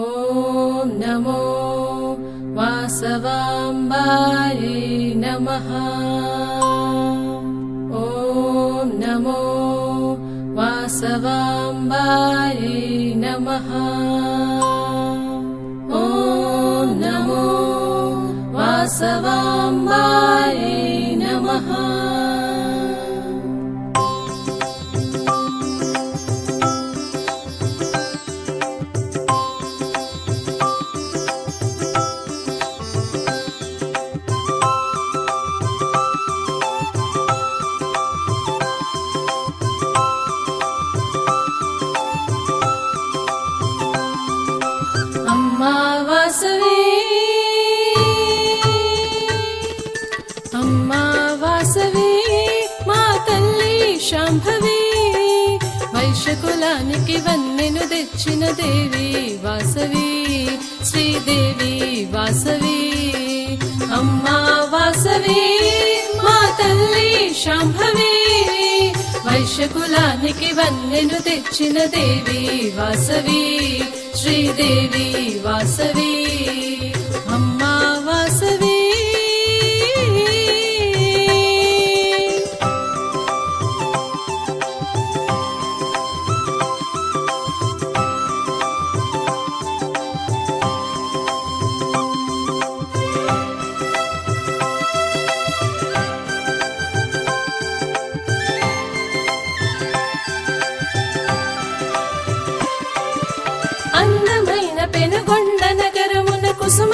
ॐ नमो वासवाम्बायै नमः ॐ नमो वासवाम्बायै नमः ॐ नमो वासवाम्बायै శాంభవి. వైశ్యకులానికి వన్నెను తెచ్చిన దేవి వాసవి. శ్రీదేవి వాసవి. అమ్మా వాసవి మా తల్లి శాంభవి. వైశ్యకులానికి వన్నెను తెచ్చిన దేవి వాసవి. శ్రీదేవి వాసవి.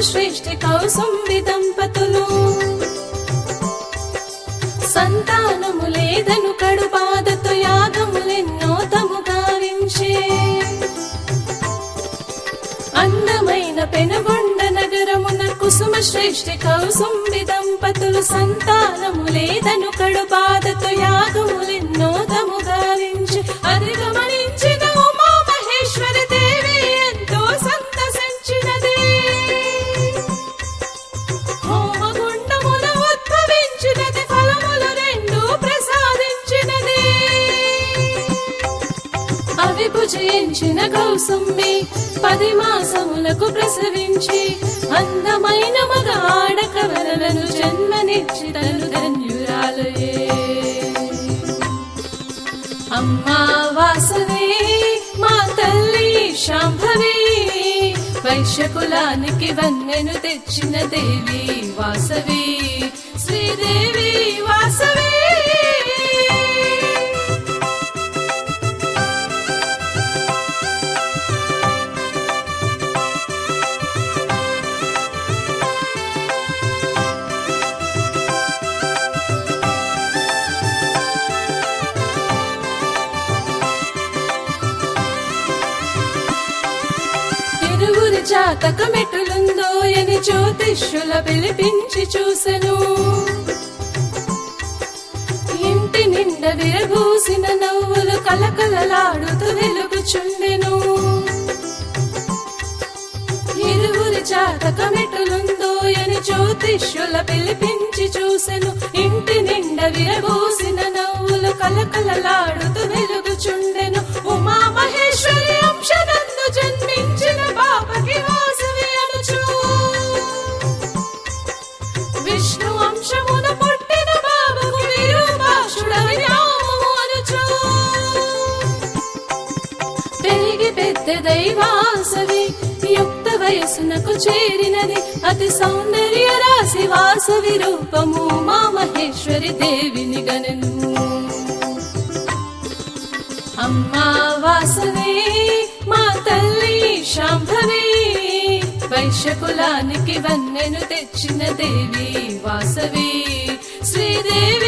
శ్రేష్ఠి కౌసుంబి దంపతులు సంతానము లేదను కడు బాధతో యాగములెన్నో తము గావించే అందమైన పెనుగొండ నగరమున కుసుమ శ్రేష్ఠి కౌసుంబి దంపతులు సంతానము లేదను కడు బాధతో కౌసుమ్మి పది మాసములకు ప్రసవించి అందమైన మగ ఆడకవరలను జన్మనిచ్చి తను ధన్యురాలయే. అమ్మా వాసవి మా తల్లి శాంభవి వైశ్యకులానికి వన్నెను తెచ్చిన దేవి వాసవి శ్రీదేవి వాసవి. జాతకమెటులుందో అని జ్యోతిష్యుల పిలిపించి చూసెను. ఇంటి నిండా విరబూసిన నవ్వులు కలకలలాడుతూ వెలుగుచుండెను ఇరువురి జాతకమెటులుందో అని జ్యోతిష్యుల పిలిపించి చూసెను. ఇంటి నిండా విరబూసిన నవ్వులు కలకలలాడుతూ వెలుగుచుండెను దైవాసవి యుక్త వయసునకు చేరినది అతి సౌందర్య రాశి వాసవి రూపము మా మహేశ్వరి దేవిని గనను. అమ్మా వాసవి మా తల్లి శాంభవి వైశ్యకులానికి వన్నెను తెచ్చిన దేవి వాసవి శ్రీదేవి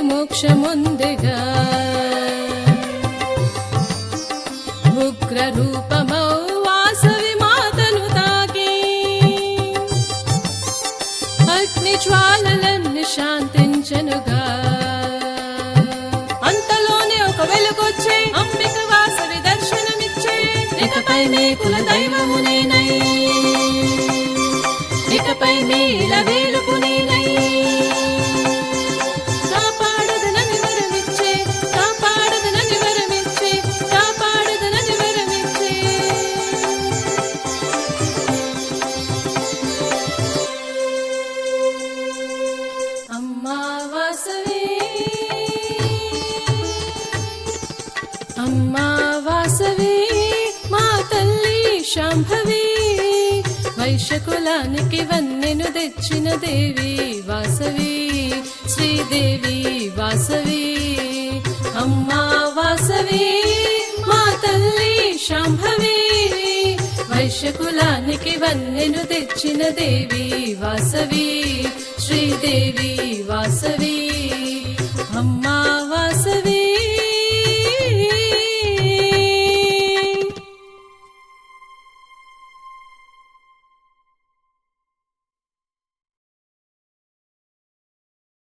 మోక్షముందిగా ఉగ్ర రూపమౌ వాసవి మాతను తాకి. అగ్ని జ్వాలలన్ని శాంతించనుగా. అంతలోనే ఒక వెలుగొచ్చే అంబిక వాసవి దర్శనమిచ్చే. ఇకపై మీ కుల దైవము నేనై. ఇకపై మీ ఇలవే శాంభవి వైశ్యకులానికి వన్నెను తెచ్చిన దేవి వాసవి శ్రీదేవి వాసవి. అమ్మా వాసవి మా తల్లి శాంభవి వైశ్యకులానికి వన్నెను తెచ్చిన దేవి వాసవి శ్రీదేవి వాసవి.